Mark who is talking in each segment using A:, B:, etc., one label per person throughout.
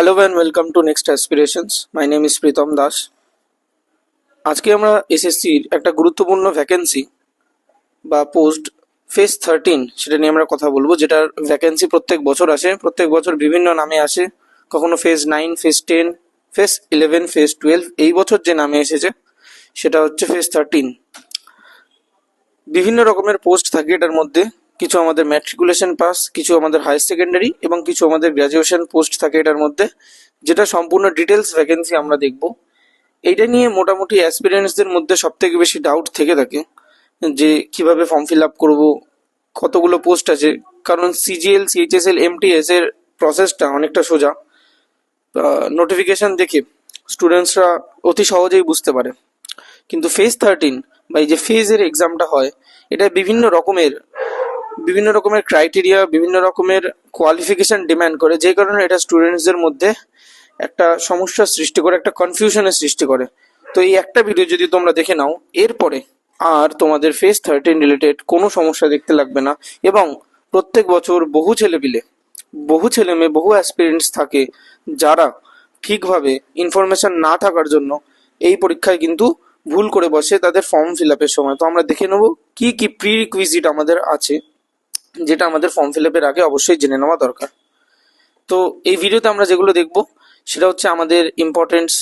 A: Hello and welcome to Next Aspirations my name is Pritam Das আজকে আমরা এসএসসির একটা গুরুত্বপূর্ণ ভ্যাকেন্সি বা পোস্ট ফেস থার্টিন সেটা নিয়ে আমরা কথা বলব, যেটার ভ্যাকেন্সি প্রত্যেক বছর আসে, প্রত্যেক বছর বিভিন্ন নামে আসে, কখনো phase nine phase ten phase eleven phase twelve এই বছর যে নামে এসেছে, সেটা হচ্ছে ফেজ থার্টিন বিভিন্ন রকমের পোস্ট থাকে এটার মধ্যে। কিছু আমাদের ম্যাট্রিকুলেশন পাস কিছু আমাদের হায়ার সেকেন্ডারি এবং কিছু আমাদের গ্র্যাজুয়েশন পোস্ট থাকে এটার মধ্যে, যেটা সম্পূর্ণ ডিটেলস ভ্যাকেন্সি আমরা দেখব। এইটা নিয়ে মোটামুটি অ্যাসপিরিয়েন্সদের মধ্যে সব থেকে বেশি ডাউট থেকে থাকে, যে কীভাবে ফর্ম ফিল আপ করব, কতগুলো পোস্ট আছে, কারণ সিজিএল সিএইচএসএল এমটিএস এর প্রসেসটা অনেকটা সোজা। নোটিফিকেশন দেখে স্টুডেন্টসরা অতি সহজেই বুঝতে পারে। কিন্তু ফেজ থার্টিন বা এই যে ফেজের এক্সামটা হয়, এটা বিভিন্ন রকমের বিভিন্ন রকমের ক্রাইটেরিয়া বিভিন্ন রকমের কোয়ালিফিকেশন ডিম্যান্ড করে। যে কারণে এটা স্টুডেন্টসদের মধ্যে একটা সমস্যার সৃষ্টি করে, একটা কনফিউশনের সৃষ্টি করে। তো এই একটা ভিডিও যদি তোমরা দেখে নাও, এরপরে আর তোমাদের ফেস থার্টিন রিলেটেড কোনো সমস্যা দেখতে লাগবে না। এবং প্রত্যেক বছর বহু ছেলেপিলে, বহু ছেলে মেয়ে বহু অ্যাসপিরেন্টস থাকে যারা ঠিকভাবে ইনফরমেশন না থাকার জন্য এই পরীক্ষায় কিন্তু ভুল করে বসে, তাদের ফর্ম ফিল আপের সময়। তো আমরা দেখে নেব কি কি প্রি রিকুইজিট আমাদের আছে। যেটা আমাদের ফর্ম ফিল আপের আগে অবশ্যই জেনে নেওয়া দরকার। তো এই ভিডিওতে আমরা যেগুলো দেখব, সেটা হচ্ছে আমাদের ইম্পর্টেন্টস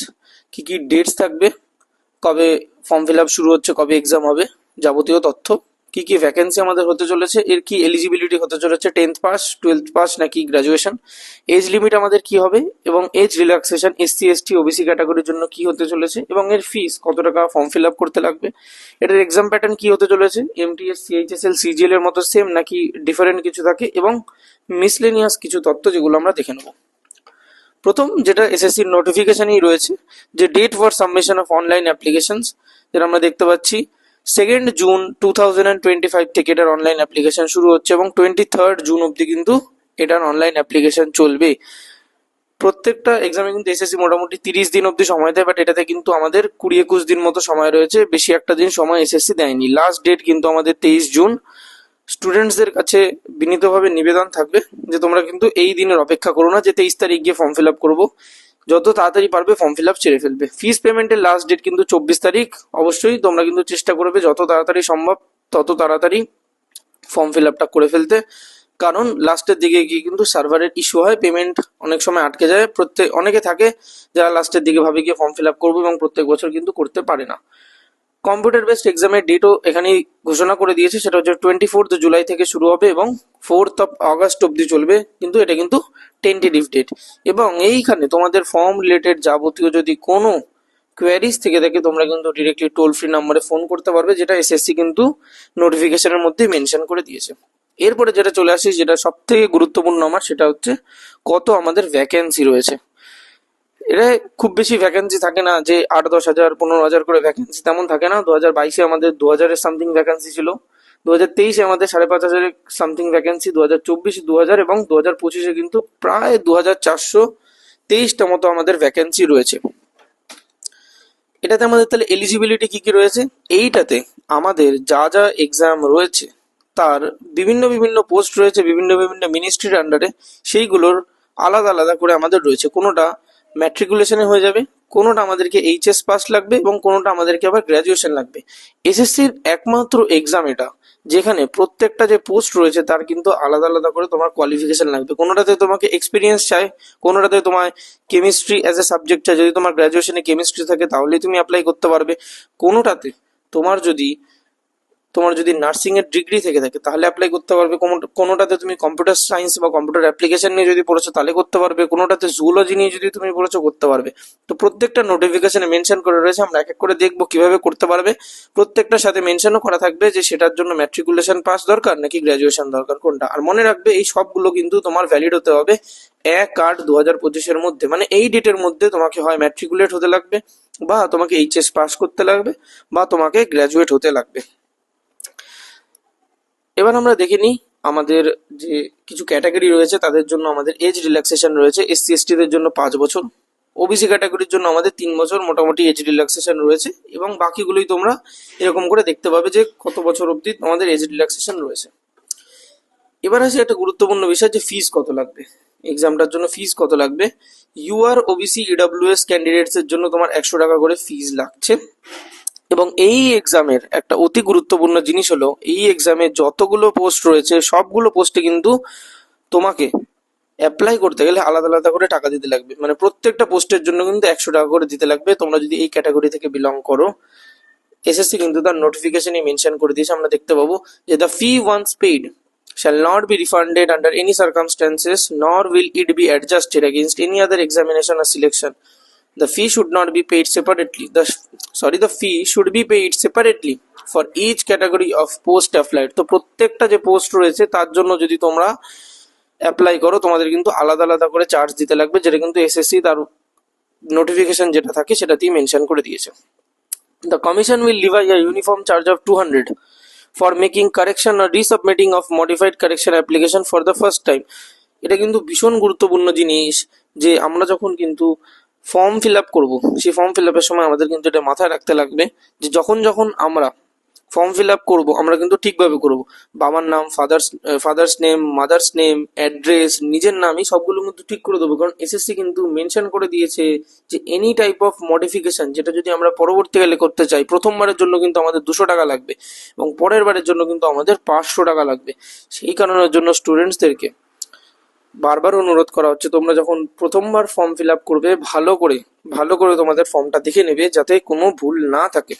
A: কি কি ডেটস থাকবে, কবে ফর্ম ফিল আপ শুরু হচ্ছে, কবে এক্সাম হবে, যাবতীয় তথ্য। কি কি ভ্যাকেন্সি আমাদের হতে চলেছে? এর কি এলিজিবিলিটি হতে চলেছে? টেন্থ পাস টুয়েলথ পাস নাকি গ্রাজুয়েশন এজ লিমিট আমাদের কি হবে? এবং age relaxation SC ST OBC ক্যাটাগরির জন্য কি হতে চলেছে? এবং এর ফিস কত টাকা ফর্ম ফিল আপ করতে লাগবে? এটার এক্সাম প্যাটার্ন কি হতে চলেছে? এমটিএস সিএইচএসএল সিজিএল এর মতো সেম নাকি ডিফারেন্ট কিছু থাকে? এবং মিসলেনিয়াস কিছু তথ্য যেগুলো আমরা দেখে নেব। প্রথম যেটা এসএসসির নোটিফিকেশনই রয়েছে, যে date for submission of online applications যেটা আমরা দেখতে পাচ্ছি second June two thousand and twenty five থেকে এটার অনলাইন অ্যাপ্লিকেশন শুরু হচ্ছে এবং টোয়েন্টি থার্ড জুন অবধি কিন্তু এটার অনলাইন অ্যাপ্লিকেশন চলবে। প্রত্যেকটা এক্সামে কিন্তু এসএসসি মোটামুটি তিরিশ দিন অবধি সময় দেয় বাট এটাতে কিন্তু আমাদের কুড়ি একুশ দিন মতো সময় রয়েছে। বেশি একটা দিন সময় এসএসসি দেয়নি। লাস্ট ডেট কিন্তু আমাদের তেইশ জুন স্টুডেন্টসদের কাছে বিনীতভাবে নিবেদন থাকবে যে তোমরা কিন্তু এই দিনের অপেক্ষা করো না, যে তেইশ তারিখ গিয়ে ফর্ম ফিল আপ করব। যত তাড়াতাড়ি পারবে ফর্ম ফিল আপ ছেড়ে ফেলবে। ফিস পেমেন্টের লাস্ট ডেট কিন্তু চব্বিশ তারিখ, অবশ্যই তোমরা কিন্তু চেষ্টা করবে যত তাড়াতাড়ি সম্ভব, তত তাড়াতাড়ি ফর্ম ফিল আপটা করে ফেলতে। কারণ লাস্টের দিকে গিয়ে কিন্তু সার্ভারের ইস্যু হয় পেমেন্ট অনেক সময় আটকে যায়। প্রত্যেক, অনেকে থাকে যারা লাস্টের দিকে ভাবে গিয়ে ফর্ম ফিল আপ করব এবং প্রত্যেক বছর কিন্তু করতে পারে না। কম্পিউটার বেসড এক্সামের ডেটও এখানেই ঘোষণা করে দিয়েছে, সেটা হচ্ছে টোয়েন্টি ফোর্থ জুলাই থেকে শুরু হবে এবং ফোর্থ অফ আগস্ট অব্দি চলবে, কিন্তু এটা কিন্তু টেন্টেটিভ ডেট এবং এইখানে তোমাদের ফর্ম রিলেটেড যাবতীয় যদি কোনো কোয়ারিজ থেকে থাকে, তোমরা কিন্তু ডিরেক্টলি টোল ফ্রি নাম্বারে ফোন করতে পারবে, যেটা এসএসসি কিন্তু নোটিফিকেশনের মধ্যে মেনশন করে দিয়েছে। এরপরে যেটা চলে আসি, যেটা সব থেকে গুরুত্বপূর্ণ আমার, সেটা হচ্ছে কত আমাদের ভ্যাকেন্সি রয়েছে। এটা খুব বেশি ভ্যাকেন্সি থাকে না, যে আট, দশ হাজার, পনেরো হাজার করে ভ্যাকেন্সি তেমন থাকে না। দু হাজার বাইশে আমাদের দু হাজারের সামথিং ভ্যাকেন্সি ছিল। দু হাজার তেইশে আমাদের সাড়ে পাঁচ হাজারের সামথিং ভ্যাকেন্সি দু হাজার চব্বিশে দু হাজার এবং দু হাজার পঁচিশে কিন্তু প্রায় দু হাজার চারশো তেইশটা মতো আমাদের ভ্যাকেন্সি রয়েছে। এটাতে আমাদের তাহলে এলিজিবিলিটি কি কি রয়েছে? এইটাতে আমাদের যা যা এক্সাম রয়েছে, তার বিভিন্ন বিভিন্ন পোস্ট রয়েছে, বিভিন্ন বিভিন্ন মিনিস্ট্রির আন্ডারে সেইগুলোর আলাদা আলাদা করে আমাদের রয়েছে। কোনোটা ম্যাট্রিকুলেশনে হয়ে যাবে, কোনোটা আমাদেরকে এইচএস পাস লাগবে এবং কোনোটা আমাদেরকে আবার গ্র্যাজুয়েশন লাগবে। এসএসসির একমাত্র এক্সাম এটা, যেখানে প্রত্যেকটা যে পোস্ট রয়েছে তার কিন্তু আলাদা আলাদা করে তোমার কোয়ালিফিকেশন লাগবে। কোনোটাতে তোমাকে এক্সপিরিয়েন্স চাই, কোনোটাতে তোমার কেমিস্ট্রি অ্যাজ এ সাবজেক্ট চাই। যদি তোমার গ্র্যাজুয়েশনে কেমিস্ট্রি থাকে, তাহলেই তুমি অ্যাপ্লাই করতে পারবে। কোনোটাতে তোমার যদি তোমার যদি নার্সিং এর ডিগ্রি থেকে থাকে, তাহলে অ্যাপ্লাই করতে পারবে। কোনো- কোনোটাতে তুমি কম্পিউটার সায়েন্স বা কম্পিউটার অ্যাপ্লিকেশন নিয়ে যদি পড়েছো, তাহলে করতে পারবে। কোনোটাতে জুলজি নিয়ে যদি তুমি পড়েছো, করতে পারবে। তো প্রত্যেকটা নোটিফিকেশনে মেনশন করে রয়েছে, আমরা এক এক করে দেখব কীভাবে করতে পারবে। প্রত্যেকটার সাথে মেনশনও করা থাকবে যে সেটার জন্য ম্যাট্রিকুলেশন পাস দরকার নাকি গ্র্যাজুয়েশন দরকার, কোনটা। আর মনে রাখবে, এই সবগুলো কিন্তু তোমার ভ্যালিড হতে হবে এক আট দু হাজার পঁচিশের মধ্যে। মানে এই ডেটের মধ্যে তোমাকে হয় ম্যাট্রিকুলেট হতে লাগবে বা তোমাকে এইচএস পাস করতে লাগবে বা তোমাকে গ্র্যাজুয়েট হতে লাগবে। এবার আমরা দেখে নিই আমাদের যে কিছু ক্যাটাগরি রয়েছে, তাদের জন্য আমাদের এজ রিল্যাক্সেশন রয়েছে। এসসি এসটি দের জন্য পাঁচ বছর ওবিসি ক্যাটাগরির জন্য আমাদের তিন বছর, মোটামুটি এজ রিল্যাক্সেশন রয়েছে। এবং বাকিগুলোই তোমরা এরকম করে দেখতে পাবে যে কত বছর অবধি আমাদের এজ রিল্যাক্সেশন রয়েছে। এবার আসে একটা গুরুত্বপূর্ণ বিষয় যে ফিস কত লাগবে। এক্সামটার জন্য ফিস কত লাগবে? U UR OBC EWS candidates এর জন্য তোমার একশো টাকা করে ফিজ লাগছে। এবং এই এক্সামের একটা অতি গুরুত্বপূর্ণ জিনিস হলো, এই এক্সামে যতগুলো পোস্ট রয়েছে, সবগুলো পোস্টে কিন্তু তোমাকে অ্যাপ্লাই করতে গেলে আলাদা আলাদা করে টাকা দিতে লাগবে। মানে প্রত্যেকটা পোস্টের জন্য কিন্তু একশো টাকা করে দিতে লাগবে। তোমরা যদি এই ক্যাটাগরি থেকে বিলং করো এসএসসি কিন্তু তার নোটিফিকেশনে মেনশন করে দিয়েছে। আমরা দেখতে পাবো যে the fee once paid shall not be refunded under any circumstances, nor will it be adjusted against any other examination or selection. The fee should not be paid separately the sorry the fee should be paid separately for each category of post applied তো প্রত্যেকটা যে post রয়েছে তার জন্য যদি তোমরা apply করো তোমাদের কিন্তু আলাদা আলাদা করে চার্জ দিতে লাগবে যেটা কিন্তু এসএসসি তার নোটিফিকেশন যেটা থাকে সেটাতেই মেনশন করে দিয়েছে The commission will levy a uniform charge of 200 for making correction or resubmitting of modified correction application for the first time. এটা কিন্তু ভীষণ গুরুত্বপূর্ণ জিনিস যে আমরা যখন কিন্তু ফর্ম ফিল আপ করব। সেই ফর্ম ফিল আপের সময় আমাদের কিন্তু এটা মাথায় রাখতে লাগবে যে যখন যখন আমরা ফর্ম ফিল আপ করব, আমরা কিন্তু ঠিকভাবে করব। বাবার নাম father's father's name mother's name address নিজের নাম এই সবগুলো কিন্তু ঠিক করে দেবো। কারণ এসএসসি কিন্তু মেনশন করে দিয়েছে যে এনি টাইপ অফ মডিফিকেশন যেটা যদি আমরা পরবর্তীকালে করতে চাই, প্রথমবারের জন্য কিন্তু আমাদের দুশো টাকা লাগবে এবং পরের বারের জন্য কিন্তু আমাদের পাঁচশো টাকা লাগবে। সেই কারণের জন্য স্টুডেন্টসদেরকে বারবার অনুরোধ করা হচ্ছে, তোমরা যখন প্রথমবার ফর্ম ফিল আপ করবে, ভালো করে ভালো করে তোমাদের ফর্মটা দেখে নেবে যাতে কোনো ভুল না থাকে।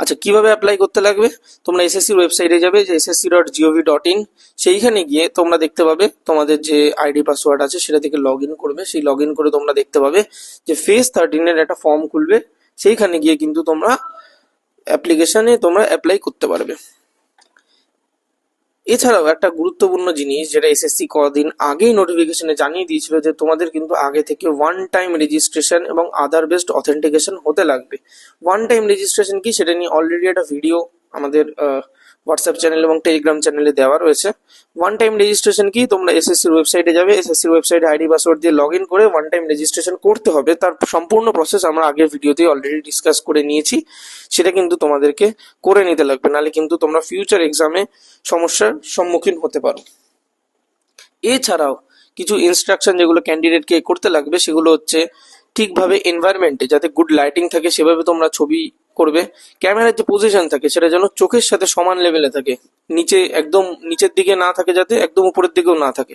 A: আচ্ছা কীভাবে অ্যাপ্লাই করতে লাগবে? তোমরা এসএসসির ওয়েবসাইটে যাবে যে SSC dot G O V dot in সেইখানে গিয়ে তোমরা দেখতে পাবে তোমাদের যে আইডি পাসওয়ার্ড আছে, সেটা থেকে লগ ইন করবে। সেই লগ ইন করে তোমরা দেখতে পাবে যে ফেস থার্টিনের একটা ফর্ম খুলবে, সেইখানে গিয়ে কিন্তু তোমরা অ্যাপ্লিকেশনে তোমরা অ্যাপ্লাই করতে পারবে। এছাড়াও একটা গুরুত্বপূর্ণ জিনিস যেটা এসএসসি কদিন আগেই নোটিফিকেশনে জানিয়ে দিয়েছিল যে তোমাদের কিন্তু আগে থেকে ওয়ান টাইম রেজিস্ট্রেশন এবং আদার বেসড অথেন্টিকেশন হতে লাগবে। ওয়ান টাইম রেজিস্ট্রেশন কি? সেটা নিয়ে অলরেডি একটা ভিডিও আমাদের হোয়াটসঅ্যাপ চ্যানেল এবং টেলিগ্রাম চ্যানেলে দেওয়া রয়েছে। ওয়ান টাইম রেজিস্ট্রেশন কি? তোমরা এসএসসির ওয়েবসাইটে যাবে। এসএসসির ওয়েবসাইটে আইডি পাসওয়ার্ড দিয়ে লগ ইন করে ওয়ান টাইম রেজিস্ট্রেশন করতে হবে। তার সম্পূর্ণ প্রসেস আমরা আগের ভিডিওতে অলরেডি ডিসকাস করে নিয়েছি। সেটা কিন্তু তোমাদেরকে করে নিতে লাগবে। নাহলে কিন্তু তোমরা ফিউচার এক্সামে সমস্যার সম্মুখীন হতে পারো। এছাড়াও কিছু ইনস্ট্রাকশন যেগুলো ক্যান্ডিডেটকে করতে লাগবে, সেগুলো হচ্ছে ঠিকভাবে এনভায়রনমেন্টে যাতে গুড লাইটিং থাকে, সেভাবে তোমরা ছবি করবে। ক্যামেরার যে পজিশন থাকে, সেটা যেন চোখের সাথে সমান লেভেলে থাকে। নিচে একদম, নিচের দিকে না থাকে যাতে, একদম উপরের দিকেও না থাকে।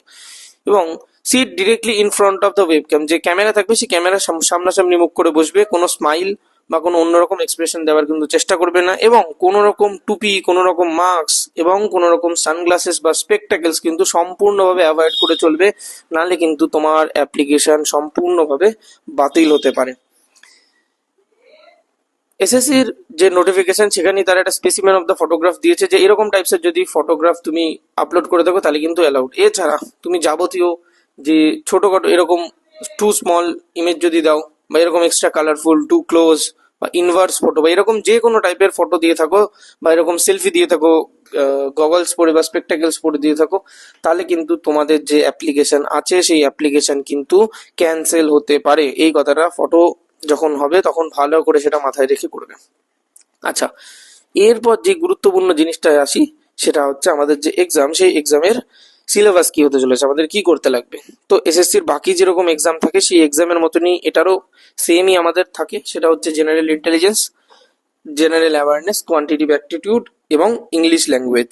A: এবং sit directly in front of the webcam যে ক্যামেরা থাকবে সেই ক্যামেরার সামনাসামনি মুখ করে বসবে। কোনো স্মাইল বা কোনো অন্যরকম এক্সপ্রেশন দেওয়ার কিন্তু চেষ্টা করবে না। এবং কোনো রকম টুপি, কোনো রকম মাস্ক এবং কোনো রকম সানগ্লাসেস বা স্পেকটাকেলস কিন্তু সম্পূর্ণভাবে অ্যাভয়েড করে চলবে। নাহলে কিন্তু তোমার অ্যাপ্লিকেশন সম্পূর্ণভাবে বাতিল হতে পারে। এসএসসির যে নোটিফিকেশন সেখানে তারা একটা স্পেসিমেন অফ দ্য ফটোগ্রাফ দিয়েছে যে এরকম টাইপসের যদি ফটোগ্রাফ তুমি আপলোড করে থাকো তাহলে কিন্তু অ্যালাউড এছাড়া তুমি যাবতীয় যে ছোটখাটো এরকম টু স্মল ইমেজ যদি দাও, বা এরকম এক্সট্রা কালারফুল টু ক্লোজ বা ইনভার্স ফটো বা এরকম যে কোনো টাইপের ফটো দিয়ে থাকো, বা এরকম সেলফি দিয়ে থাকো গগলস পরে বা স্পেকটাকেলস পরে দিয়ে থাকো, তাহলে কিন্তু তোমাদের যে অ্যাপ্লিকেশন আছে, সেই অ্যাপ্লিকেশন কিন্তু ক্যান্সেল হতে পারে। এই কথাটা ফটো যখন হবে, তখন ভালো করে সেটা মাথায় রেখে করবে আচ্ছা এরপর যে গুরুত্বপূর্ণ জিনিসটা আসি, সেটা হচ্ছে আমাদের যে এক্সাম সেই এক্সামের সিলেবাস কি হতে চলেছে, আমাদের কি করতে লাগবে। তো এসএসসির বাকি যেরকম এক্সাম থাকে, সেই এক্সামের মতনই এটারও সেমই আমাদের থাকে, সেটা হচ্ছে general intelligence general awareness quantitative aptitude এবং ইংলিশ ল্যাঙ্গুয়েজ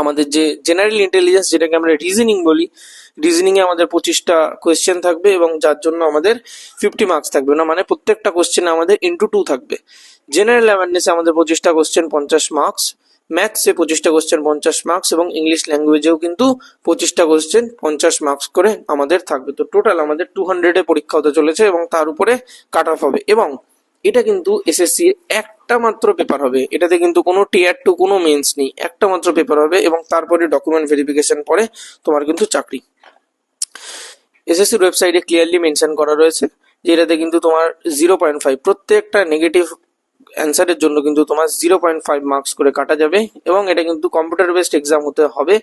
A: আমাদের যে জেনারেল ইন্টেলিজেন্স যেটাকে আমরা রিজনিং বলি রিজনিং এ আমাদের পঁচিশটা কোয়েশ্চেন থাকবে এবং যার জন্য আমাদের ফিফটি মার্কস থাকবে। না মানে প্রত্যেকটা কোশ্চেনে আমাদের ইন্টু টু থাকবে। জেনারেল অ্যাওয়ারনেসে আমাদের পঁচিশটা কোয়েশ্চেন পঞ্চাশ মার্কস ম্যাথসে পঁচিশটা কোয়েশ্চেন পঞ্চাশ মার্কস এবং ইংলিশ ল্যাঙ্গুয়েজেও কিন্তু পঁচিশটা কোয়েশ্চেন পঞ্চাশ মার্কস করে আমাদের থাকবে। তো টোটাল আমাদের টু হান্ড্রেডে পরীক্ষা হতে চলেছে এবং তার উপরে কাট অফ হবে এবং এটা কিন্তু এসএসসি একটা মাত্র পেপার হবে। এটাতে কিন্তু কোনো টিয়ার টু কোনো মেন্স নেই। একটা মাত্র পেপার হবে এবং তারপরে ডকুমেন্ট ভেরিফিকেশন পরে তোমার কিন্তু চাকরি। এসএসসির ওয়েবসাইটে ক্লিয়ারলি মেনশন করা রয়েছে যে এটাতে কিন্তু তোমার জিরো পয়েন্ট ফাইভ প্রত্যেকটা নেগেটিভ অ্যান্সারের জন্য কিন্তু তোমার জিরো পয়েন্ট ফাইভ মার্কস করে কাটা যাবে এবং এটা কিন্তু কম্পিউটার বেসড এক্সাম হতে হবে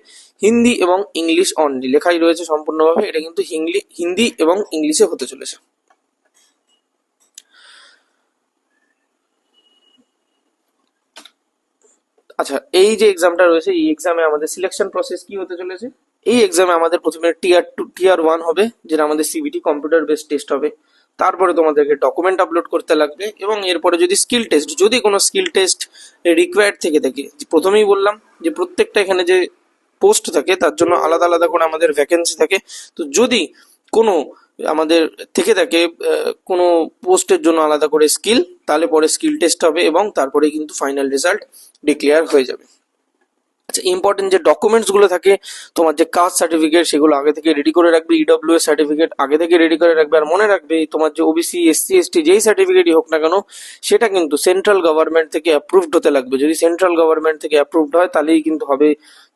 A: হিন্দি এবং ইংলিশ অনলি লেখাই রয়েছে সম্পূর্ণভাবে, এটা কিন্তু হিন্দি এবং ইংলিশে হতে চলেছে। আচ্ছা এই যে এক্সামটা রয়েছে, এই এক্সামে আমাদের সিলেকশন প্রসেস কি হতে চলেছে? এই এক্সামে আমাদের প্রথমে টিয়ার টু টিয়ার ওয়ান হবে, যেটা আমাদের সিবিটি কম্পিউটার বেস টেস্ট হবে। তারপরে তোমাদেরকে ডকুমেন্ট আপলোড করতে লাগবে এবং এরপরে যদি স্কিল টেস্ট যদি কোনো স্কিল টেস্ট রিকোয়ার্ড থেকে থাকে প্রথমেই বললাম যে প্রত্যেকটা এখানে যে পোস্ট থাকে, তার জন্য আলাদা আলাদা করে আমাদের ভ্যাকেন্সি থাকে। তো যদি কোনো আমাদের থেকে থাকে কোনো পোস্টের জন্য আলাদা করে স্কিল তাহলে পরে স্কিল টেস্ট হবে এবং তারপরে কিন্তু ফাইনাল রেজাল্ট ডিক্লেয়ার হয়ে যাবে। আচ্ছা ইম্পর্টেন্ট যে ডকুমেন্টসগুলো থাকে, তোমার যে কাস্ট সার্টিফিকেট সেগুলো আগে থেকে রেডি করে রাখবে ইডব্লিউ সার্টিফিকেট আগে থেকে রেডি করে রাখবে, আর মনে রাখবে তোমার যে ওবিসি এসসি এসটি যেই সার্টিফিকেটই হোক না কেন, সেটা কিন্তু সেন্ট্রাল গভর্নমেন্ট থেকে অ্যাপ্রুভড হতে লাগবে। যদি সেন্ট্রাল গভর্নমেন্ট থেকে অ্যাপ্রুভড হয়, তাহলেই কিন্তু হবে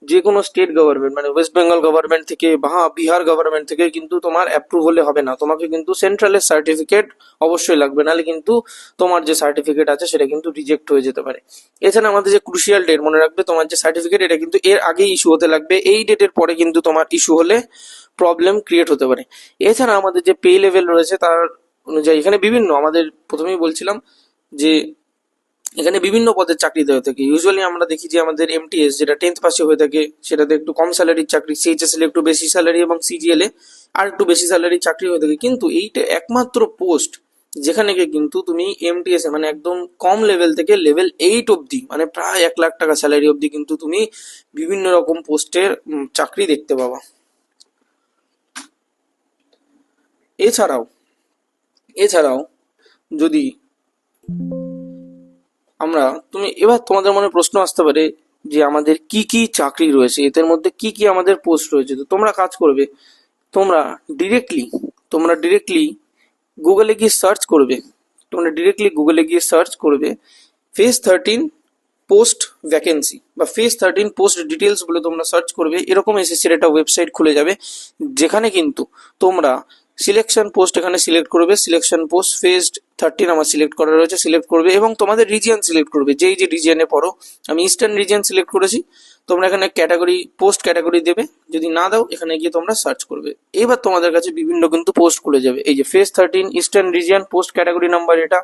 A: যে কোনো স্টেট গভর্নমেন্ট মানে ওয়েস্ট বেঙ্গল গভর্নমেন্ট থেকে বা বিহার গভর্নমেন্ট থেকে কিন্তু তোমার অ্যাপ্রুভ হলে হবে না। তোমাকে কিন্তু সেন্ট্রালের সার্টিফিকেট অবশ্যই লাগবে। নাহলে কিন্তু তোমার যে সার্টিফিকেট আছে, সেটা কিন্তু রিজেক্ট হয়ে যেতে পারে। এছাড়া আমাদের যে ক্রুশিয়াল ডেট মনে রাখবে, তোমার যে সার্টিফিকেট এটা কিন্তু এর আগেই ইস্যু হতে লাগবে। এই ডেটের পরে কিন্তু তোমার ইস্যু হলে প্রবলেম ক্রিয়েট হতে পারে। এছাড়া আমাদের যে পে লেভেল রয়েছে, তার অনুযায়ী এখানে বিভিন্ন, আমাদের প্রথমেই বলছিলাম যে এখানে বিভিন্ন পদের চাকরি দেওয়া থাকে। ইউজুয়ালি আমরা দেখি যে আমাদের এমটিএস যেটা টেন্থ পাসে হয়ে থাকে, সেটাতে একটু কম স্যালারির চাকরি সিএইচএসএল একটু বেশি স্যালারি এবং সিজিএল এ আর একটু বেশি স্যালারির চাকরি হয়ে থাকে। কিন্তু এইটা একমাত্র পোস্ট যেখানে গিয়ে কিন্তু তুমি এমটিএস মানে একদম কম লেভেল থেকে লেভেল এইট অবধি মানে প্রায় এক লাখ টাকা স্যালারি অবধি কিন্তু তুমি বিভিন্ন রকম পোস্টের চাকরি দেখতে পাবা। এছাড়াও এছাড়াও যদি আমরা, তুমি, এবার তোমাদের মনে প্রশ্ন আসতে পারে যে আমাদের কি কি চাকরি রয়েছে, এদের মধ্যে কি কি আমাদের পোস্ট রয়েছে। তো তোমরা কাজ করবে, তোমরা ডিরেক্টলি তোমরা ডিরেক্টলি গুগলে গিয়ে সার্চ করবে, তোমরা ডিরেক্টলি গুগলে গিয়ে সার্চ করবে ফেস থার্টিন পোস্ট ভ্যাকেন্সি বা ফেস থার্টিন পোস্ট ডিটেলস বলে তোমরা সার্চ করবে। এরকম এসএসসির একটা ওয়েবসাইট খুলে যাবে, যেখানে কিন্তু তোমরা সিলেকশন পোস্ট এখানে সিলেক্ট করবে। সিলেকশন পোস্ট ফেসড থার্টিন আমার সিলেক্ট করা রয়েছে সিলেক্ট করবে এবং তোমাদের রিজিয়ন সিলেক্ট করবে। যেই যে রিজিয়নে পড়ো, আমি ইস্টার্ন রিজিয়ন সিলেক্ট করেছি। তোমরা এখানে ক্যাটাগরি পোস্ট ক্যাটাগরি দেবে। যদি না দাও, এখানে গিয়ে তোমরা সার্চ করবে। এবার তোমাদের কাছে বিভিন্ন কিন্তু পোস্ট খুলে যাবে। এই যে phase thirteen eastern region post category number এটা।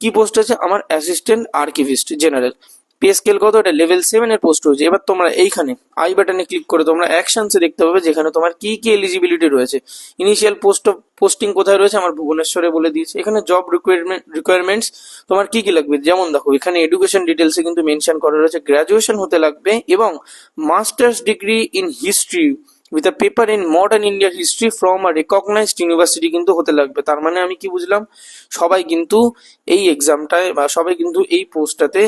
A: কি পোস্ট আছে? আমার assistant archivist general pay scale কত? এটা লেভেল সেভেন এর পোস্ট হয়েছে এবার তোমরা এইখানে আই বাটনে ক্লিক করে তোমরা অ্যাকশনসে দেখতে পাবে যেখানে তোমার কি কি এলিজিবিলিটি রয়েছে। ইনিশিয়াল পোস্ট পোস্টিং কোথায় রয়েছে আমার ভুবনেশ্বরে বলে দিয়েছে। এখানে জব রিকোয়ারমেন্ট রিকোয়ারমেন্টস তোমার কি কি লাগবে? যেমন দেখো, এখানে এডুকেশন ডিটেলসে কিন্তু মেনশন করা রয়েছে। গ্রাজুয়েশন হতে লাগবে এবং master's degree in history with a paper in modern ইন্ডিয়ার history from a recognised university কিন্তু হতে লাগবে। তার মানে আমি কি বুঝলাম? সবাই কিন্তু এই এক্সামটায় বা সবাই কিন্তু এই পোস্টটাতে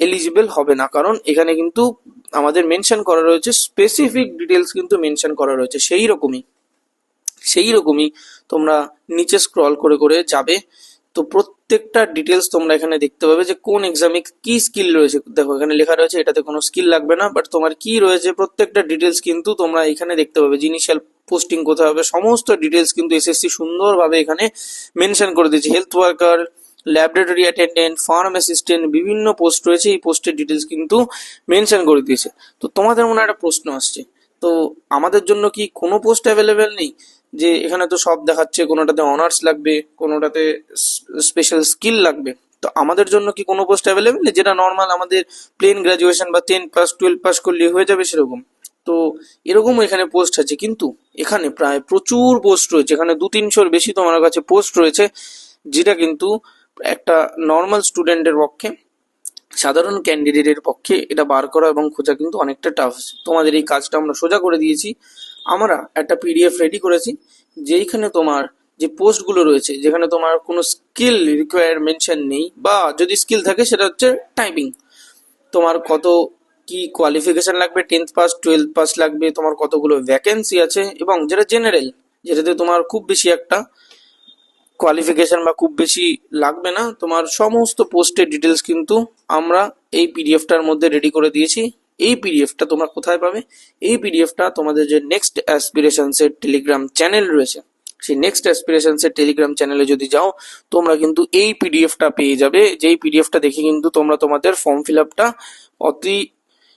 A: এলিজিবল হবে না। কারণ এখানে কিন্তু আমাদের মেনশন করা রয়েছে স্পেসিফিক ডিটেলস কিন্তু মেনশন করা রয়েছে। সেই রকমই সেই রকমই তোমরা নিচে স্ক্রল করে করে যাবে। তো প্রত্যেকটা ডিটেলস তোমরা এখানে দেখতে পাবে যে কোন এক্সামে কি স্কিল রয়েছে। দেখো, এখানে লেখা রয়েছে, এটাতে কোনো স্কিল লাগবে না বাট তোমার কি রয়েছে প্রত্যেকটা ডিটেলস কিন্তু তোমরা এখানে দেখতে পাবে। যে ইনিশিয়াল পোস্টিং কোথায় হবে, সমস্ত ডিটেলস কিন্তু এসএসসি সুন্দরভাবে এখানে মেনশন করে দিয়েছে। Health worker laboratory attendant farm assistant বিভিন্ন পোস্ট রয়েছে। এই পোস্টের ডিটেলস কিন্তু মেনশন করে দিয়েছে। তো তোমাদের মনে একটা প্রশ্ন আসছে। তো আমাদের জন্য কি কোনো পোস্ট অ্যাভেলেবেল নেই? যে এখানে তো সব দেখাচ্ছে, কোনোটাতে অনার্স লাগবে, কোনোটাতে স্পেশাল স্কিল লাগবে। তো আমাদের জন্য কি কোনো পোস্ট অ্যাভেলেবেল নেই? যেটা নর্মাল আমাদের প্লেন গ্রাজুয়েশন বা টেন পাস টুয়েলভ পাস করলে হয়ে যাবে সেরকম। তো এরকম এখানে পোস্ট আছে। কিন্তু এখানে প্রায় প্রচুর পোস্ট রয়েছে। এখানে দু তিনশোর বেশি তোমার কাছে পোস্ট রয়েছে, যেটা কিন্তু একটা নর্মাল স্টুডেন্টের পক্ষে, সাধারণ ক্যান্ডিডেটের পক্ষে এটা বার করা এবং খোঁজা কিন্তু অনেকটা টাফ তোমাদের এই কাজটা আমরা সোজা করে দিয়েছি। আমরা একটা পিডিএফ রেডি করেছি, যেইখানে তোমার যে পোস্টগুলো রয়েছে, যেখানে তোমার কোনো স্কিল রিকোয়ার মেনশন নেই, বা যদি স্কিল থাকে সেটা হচ্ছে টাইপিং তোমার কত কি কোয়ালিফিকেশন লাগবে টেন্থ পাস টুয়েলভ পাস লাগবে, তোমার কতগুলো ভ্যাকেন্সি আছে, এবং যেটা জেনারেল যেটাতে তোমার খুব বেশি একটা কোয়ালিফিকেশন বা খুব বেশি লাগবে না। তোমার সমস্ত পোস্টের ডিটেলস কিন্তু আমরা এই পিডিএফটার মধ্যে রেডি করে দিয়েছি। এই পিডিএফটা তোমরা কোথায় পাবে? এই পিডিএফটা তোমাদের যে নেক্সট অ্যাসপিরেশনসের টেলিগ্রাম চ্যানেল রয়েছে, সেই নেক্সট অ্যাসপিরেশনসের টেলিগ্রাম চ্যানেলে যদি যাও, তোমরা কিন্তু এই পিডিএফটা পেয়ে যাবে। যেই পিডিএফটা দেখে কিন্তু তোমরা তোমাদের ফর্ম ফিল আপটা অতি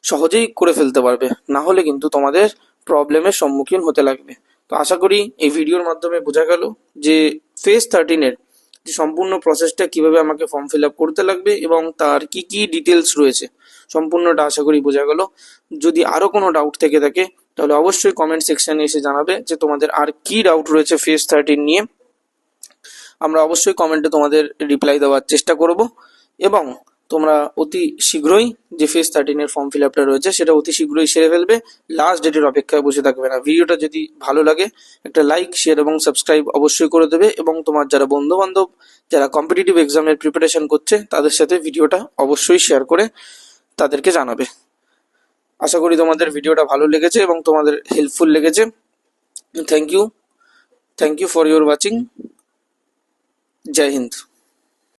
A: সহজেই করে ফেলতে পারবে। না হলে কিন্তু তোমাদের প্রবলেমের সম্মুখীন হতে লাগবে। তো আশা করি এই ভিডিওর মাধ্যমে বোঝা গেল যে ফেজ থার্টিনের যে সম্পূর্ণ প্রসেসটা কীভাবে আমাকে ফর্ম ফিল আপ করতে লাগবে এবং তার কি কি ডিটেলস রয়েছে, সম্পূর্ণটা আশা করি বোঝা গেল। যদি আরও কোনো ডাউট থেকে থাকে, তাহলে অবশ্যই কমেন্ট সেকশনে এসে জানাবে যে তোমাদের আর কি ডাউট রয়েছে ফেস থার্টিন নিয়ে। আমরা অবশ্যই কমেন্টে তোমাদের রিপ্লাই দেওয়ার চেষ্টা করব এবং তোমরা অতি শীঘ্রই যে ফেস থার্টিনের ফর্ম ফিল আপটা রয়েছে, সেটা অতি শীঘ্রই সেরে ফেলবে। লাস্ট ডেটের অপেক্ষায় বসে থাকবে না। ভিডিওটা যদি ভালো লাগে, একটা লাইক শেয়ার এবং সাবস্ক্রাইব অবশ্যই করে দেবে এবং তোমার যারা বন্ধু বান্ধব যারা কম্পিটিটিভ এক্সামের প্রিপারেশন করছে, তাদের সাথে ভিডিওটা অবশ্যই শেয়ার করে তাদেরকে জানাবে। আশা করি তোমাদের ভিডিওটা ভালো লেগেছে এবং তোমাদের হেল্পফুল লেগেছে। Thank you thank you for your watching Joy Hind